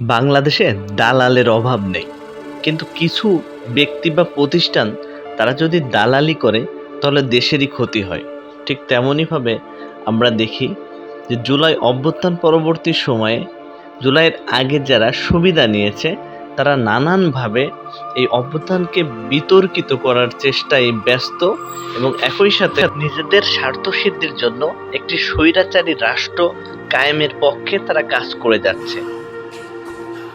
বাংলাদেশে দালালের অভাব নেই। কিন্তু কিছু ব্যক্তি বা প্রতিষ্ঠান তারা যদি দালালি করে, তাহলে দেশেরই ক্ষতি হয়। ঠিক তেমনইভাবে আমরা দেখি যে জুলাই অভ্যুত্থান পরবর্তী সময়ে, জুলাইয়ের আগে যারা সুবিধা নিয়েছে, তারা নানানভাবে এই অভ্যুত্থানকে বিতর্কিত করার চেষ্টায় ব্যস্ত এবং একই সাথে নিজেদের স্বার্থসিদ্ধির জন্য একটি স্বৈরাচারী রাষ্ট্র কায়েমের পক্ষে তারা কাজ করে যাচ্ছে।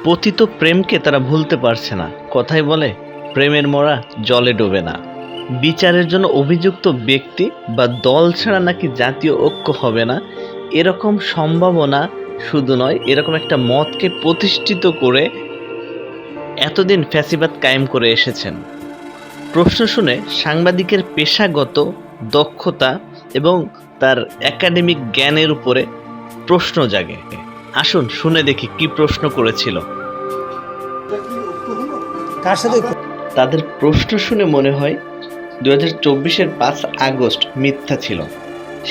পতিত প্রেমকে তারা ভুলতে পারছে না। কথাই বলে, প্রেমের মরা জলে ডোবে না। বিচারের জন্য অভিযুক্ত ব্যক্তি বা দল ছাড়া নাকি জাতীয় ঐক্য হবে না। এরকম সম্ভাবনা শুধু নয়, এরকম একটা মতকে প্রতিষ্ঠিত করে এতদিন ফ্যাসিবাদ কায়েম করে এসেছেন। প্রশ্ন শুনে সাংবাদিকের পেশাগত দক্ষতা এবং তার একাডেমিক জ্ঞানের উপরে প্রশ্ন জাগে। আসুন শুনে দেখি কি প্রশ্ন করেছিল। কার সাথে তাদের প্রশ্ন শুনে মনে হয় দু হাজার চব্বিশের পাঁচ আগস্ট মিথ্যা ছিল।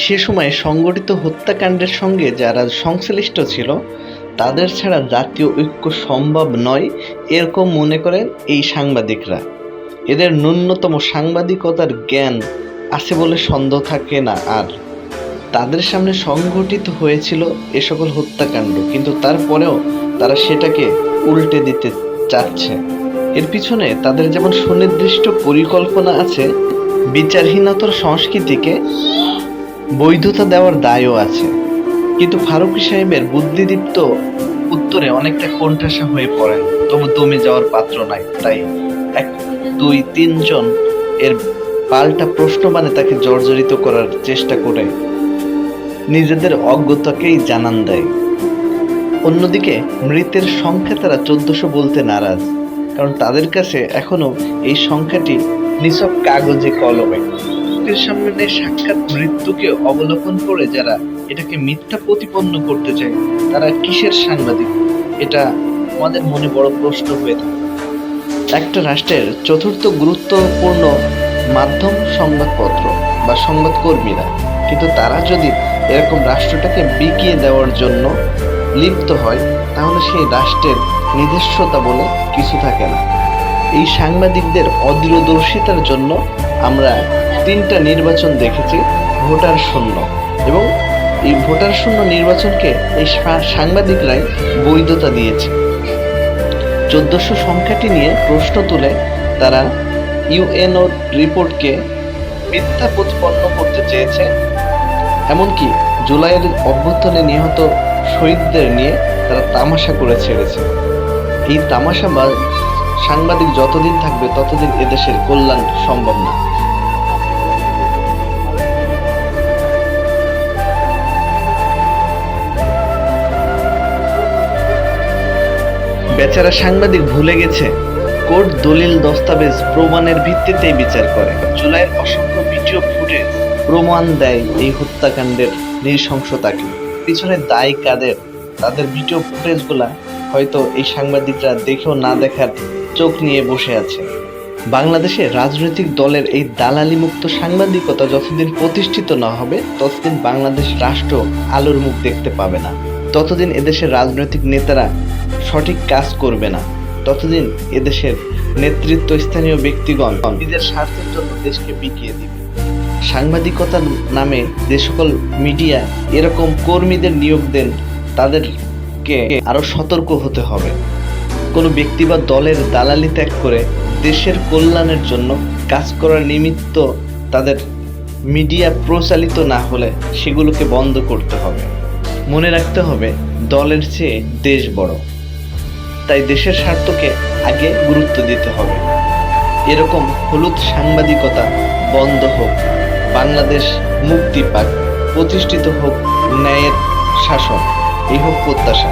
সে সময় সংগঠিত হত্যাকাণ্ডের সঙ্গে যারা সংশ্লিষ্ট ছিল, তাদের ছাড়া জাতীয় ঐক্য সম্ভব নয় এরকম মনে করেন এই সাংবাদিকরা। এদের ন্যূনতম সাংবাদিকতার জ্ঞান আছে বলে সন্দেহ থাকে না আর। তাদের সামনে সংঘটিত হয়েছিল এ সকল হত্যাকাণ্ড, কিন্তু তারপরেও তারা সেটাকে উল্টে দিতে চাচ্ছে। এর পিছনে তাদের যেমন সুনির্দিষ্ট পরিকল্পনা আছে, বিচারহীনতার সংস্কৃতিকে বৈধতা দেওয়ার দায়ও আছে। কিন্তু ফারুকি সাহেবের বুদ্ধিদীপ্ত উত্তরে অনেকটা কোণঠাসা হয়ে পড়েন। তবু দমে যাওয়ার পাত্র নাই, তাই এক, দুই, তিনজন এর পাল্টা প্রশ্ন মানে তাকে জর্জরিত করার চেষ্টা করে নিজেদের অজ্ঞতাকেই জানান দেয়। অন্যদিকে মৃতের সংখ্যা তারা চোদ্দশো বলতে নারাজ। কারণ তাদের কাছে এখনও এই সংখ্যাটি নিছক কাগজে, কলমে। সামনে সাক্ষাৎ মৃত্যুকে অবলোকন করে যারা এটাকে মিথ্যা প্রতিপন্ন করতে চায়, তারা কিসের সাংবাদিক? এটা আমাদের মনে বড় প্রশ্ন হয়ে থাকে। একটা রাষ্ট্রের চতুর্থ গুরুত্বপূর্ণ মাধ্যম সংবাদপত্র বা সংবাদকর্মীরা। কিন্তু তারা যদি এরকম রাষ্ট্রটাকে বিকিয়ে দেওয়ার জন্য লিপ্ত হয়, তাহলে সেই রাষ্ট্রের নিজস্বতা বলে কিছু থাকে না। এই সাংবাদিকদের অদূরদর্শিতার জন্য আমরা তিনটা নির্বাচন দেখেছি, ভোটার শূন্য। এবং এই ভোটার শূন্য নির্বাচনকে এই সাংবাদিকরাই বৈধতা দিয়েছে। চোদ্দশো সংখ্যাটি নিয়ে প্রশ্ন তুলে তারা ইউএনও রিপোর্টকে মিথ্যা প্রতিপন্ন করতে চেয়েছে। এমনকি জুলাইয়ের অভ্যুত্থানে নিহত শহীদদের নিয়ে তারা তামাশা করে ছেড়েছে। এই তামাশা বা সাংবাদিক যতদিন থাকবে, ততদিন এদেশের কল্যাণ সম্ভব না। বেচারা সাংবাদিক ভুলে গেছে, কোর্ট দলিল, দস্তাবেজ, প্রমাণের ভিত্তিতেই বিচার করে। জুলাইয়ের অসংখ্য ভিডিও ফুটেজ প্রমাণ দেয় এই হত্যাকাণ্ডের নৃশংসতাকে। পিছনে দায় কাদের? তাদের ভিডিও ফুটেজগুলা হয়তো এই সাংবাদিকরা দেখেও না দেখার চোখ নিয়ে বসে আছে। বাংলাদেশে রাজনৈতিক দলের এই দালালি মুক্ত সাংবাদিকতা যতদিন প্রতিষ্ঠিত না হবে, ততদিন বাংলাদেশ রাষ্ট্র আলোর মুখ দেখতে পাবে না। ততদিন এদেশের রাজনৈতিক নেতারা সঠিক কাজ করবে না। ততদিন এদেশের নেতৃত্ব স্থানীয় ব্যক্তিগণ নিজের স্বার্থের জন্য দেশকে বিকিয়ে দিবে। সাংবাদিকতার নামে যে সকল মিডিয়া এরকম কর্মীদের নিয়োগ দেন, তাদেরকে আরও সতর্ক হতে হবে। কোনো ব্যক্তি বা দলের দালালি ত্যাগ করে দেশের কল্যাণের জন্য কাজ করার নিমিত্ত তাদের মিডিয়া প্রচালিত না হলে সেগুলোকে বন্ধ করতে হবে। মনে রাখতে হবে, দলের চেয়ে দেশ বড়। তাই দেশের স্বার্থকে আগে গুরুত্ব দিতে হবে। এরকম হলুদ সাংবাদিকতা বন্ধ হোক। বাংলাদেশ মুক্তি পাক প্রতিষ্ঠিত হোক ন্যায়ের শাসন এই হোক প্রত্যাশা।